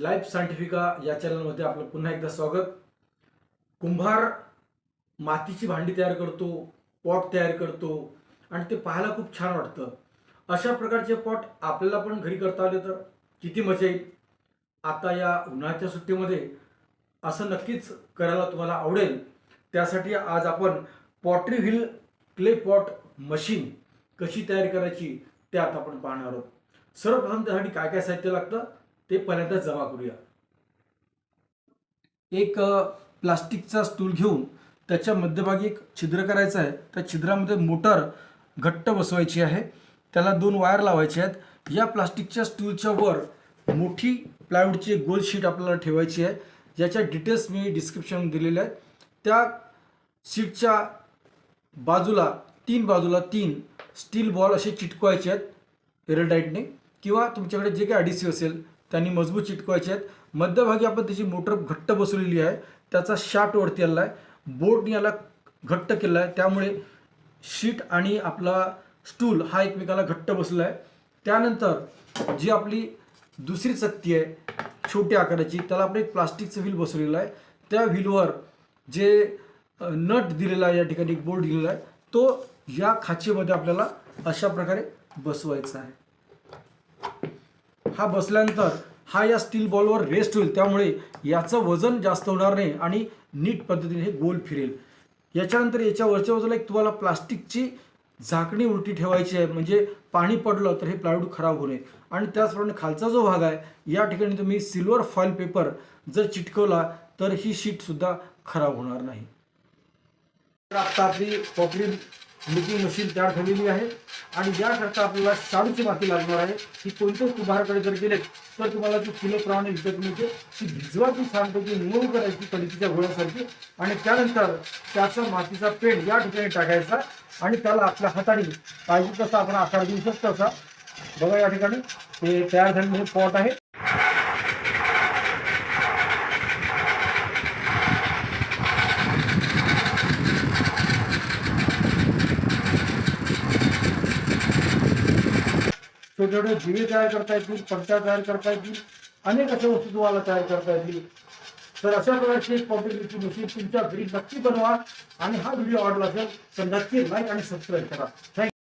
Life सायंटिफिका या चॅनलमध्ये आपलं पुन्हा एकदा स्वागत. कुंभार मातीची भांडी तयार करतो पॉट तयार करतो आणि ते पाहायला खूप छान वाटतं. अशा प्रकारचे पॉट आपल्याला पण घरी करता आले तर किती मजा येईल. आता या उन्हाळ्याच्या सुट्टीमध्ये असं नक्कीच करायला तुम्हाला आवडेल. त्यासाठी आज आपण pottery wheel clay pot machine कशी तयार करायची ते आता आपण पाहणार आहोत. सर्वप्रथम त्यासाठी काय काय साहित्य लागतं? ते पहिल्यांदा जमा करूया. एक प्लास्टिकचा स्टूल घेऊन त्याच्या मध्यभागी एक छिद्र करायचं आहे. त्या छिद्रामध्ये मोटर घट्ट बसवायची आहे. त्याला दोन वायर लावायचे आहेत. या प्लास्टिकच्या स्टूलच्या वर मोठी प्लायवूडची एक गोल शीट आपल्याला ठेवायची आहे. ज्याच्या डिटेल्स मी डिस्क्रिप्शन दिलेल्या आहेत. त्या शीटच्या बाजूला तीन बाजूला तीन स्टील बॉल असे चिटकवायचे आहेत. एअरटाईटने किंवा तुमच्याकडे जे काही अडिसिव्ह असेल त्यांनी मजबूत चिटकवायचे आहेत. मध्यभागी आपण त्याची मोटर घट्ट बसवलेली आहे. त्याचा शाफ्ट वरती आला आहे. बोर्डने याला घट्ट केला आहे. त्यामुळे शीट आणि आपला स्टूल हा एकमेकाला घट्ट बसला आहे. त्यानंतर जी आपली दुसरी चक्ती आहे छोट्या आकाराची त्याला आपण एक प्लास्टिकचं व्हील बसवलेलं आहे. त्या व्हीलवर जे नट दिलेला आहे या ठिकाणी एक बोर्ड दिलेला आहे तो या खाचेमध्ये आपल्याला अशा प्रकारे बसवायचा आहे. हा बसल्यानंतर हा या स्टील बॉलवर रेस्ट होईल. त्यामुळे याचं वजन जास्त होणार नाही आणि नीट पद्धतीने हे गोल फिरेल. याच्यानंतर याच्या वरच्या बाजूला एक तुम्हाला प्लास्टिकची झाकणी उलटी ठेवायची आहे. म्हणजे पाणी पडलं तर हे प्लायवूड खराब होऊ नये. आणि त्याचप्रमाणे खालचा जो भाग आहे या ठिकाणी तुम्ही सिल्वर फॉईल पेपर जर चिटकवला तर ही शीट सुद्धा खराब होणार नाही. तर आता आपली पॉपरी मिल्किंग मशीन तयार झालेली आहे. आणि याकरता आपल्याला शाडूची माती लागणार आहे ही कोणत्याच कुभाराकडे जर गेले तर तुम्हाला ती किलोप्रमाणे विकत मिळते ती भिजवायची छानपैकी मूळ करायची कणकीच्या गोळ्यासारखी आणि त्यानंतर त्याचा मातीचा पेंट या ठिकाणी टाकायचा आणि त्याला आपल्या हाताने पाहिजे तसा आपण आकार देऊ शकतो असा. बघा या ठिकाणी ते तयार झालेले पॉट आहे. छोटे छोटे दिवे तयार करता येतील पट्ट्या तयार करता येतील अनेक अशा वस्तू तुम्हाला तयार करता येतील. तर अशा प्रकारची एक पॉप्युलरची मशीन तुमच्या घरी नक्की बनवा आणि हा व्हिडिओ आवडला असेल तर नक्की लाईक आणि सबस्क्राईब करा. थँक्यू